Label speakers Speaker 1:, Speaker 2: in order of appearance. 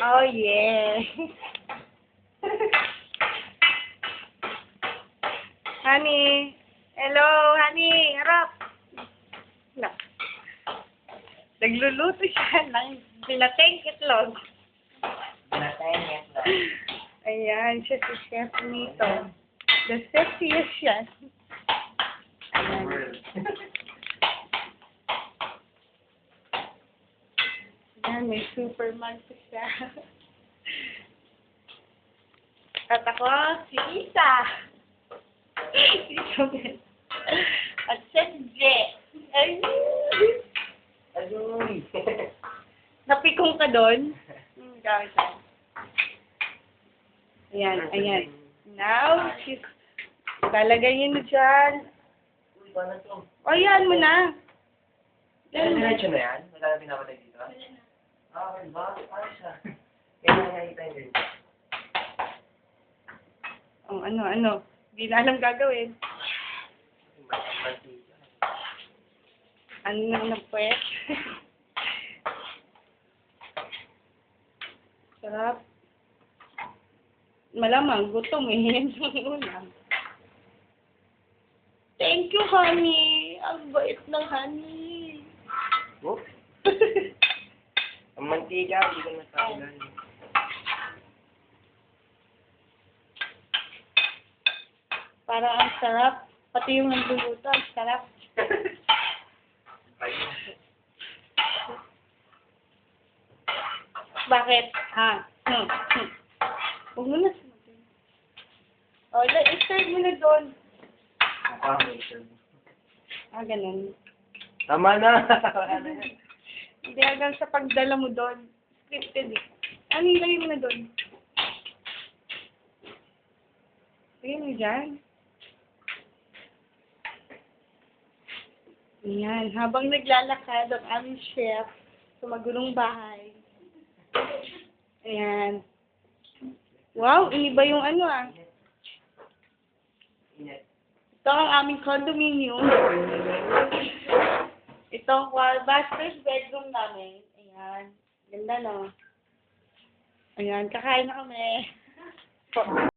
Speaker 1: Oh, yeah. honey. Hello, honey. Harap. Na. Nagluluto siya ng binateng itlog.
Speaker 2: Natayang lang.
Speaker 1: Ayan, siya si Chef Nito. The sexiest chef. Ayan. Ayan, may Superman siya. At ako, si Isa. Isa Ben. At siya si Je. Ay, napikong ka doon? Hmm, gawin ka. Ayan, ayan. Now, she's... Lalagay niyo na dyan.
Speaker 2: Uy, paano to?
Speaker 1: O, yan mo na. Mo.
Speaker 2: diretso na yan? Wala na pinapatay dito? Ah, okay ba? Paano siya? Kaya nakikita yung.
Speaker 1: Oh, ano, ano. Hindi na alam gagawin. Ano na na pwet? Sarap. Malamang, gutom eh. Ulam. Thank you, honey. Ang bait ng honey.
Speaker 2: Oh, ang mantika, hindi ko nasabihan.
Speaker 1: Parang ang sarap. Pati yung nagluluto, ang sarap. Bakit? Ha? Hmm. Hmm. Huwag mo na sumagot. O, la- i-serve mo na doon. Ah, ganun.
Speaker 2: Tama na! Wala na yan.
Speaker 1: Hindi hanggang sa pagdala mo doon. Scripted eh. Ano ilagay mo na doon? Lagay mo dyan. Ayan. Habang naglalakad ang aming chef sa magulong bahay. Ayan. Wow, iniba yung ano ah. Ito ang aming condominium. Ito ang kwa- master's bedroom namin. Ayan. Ganda no? Ayan, kakain na kami.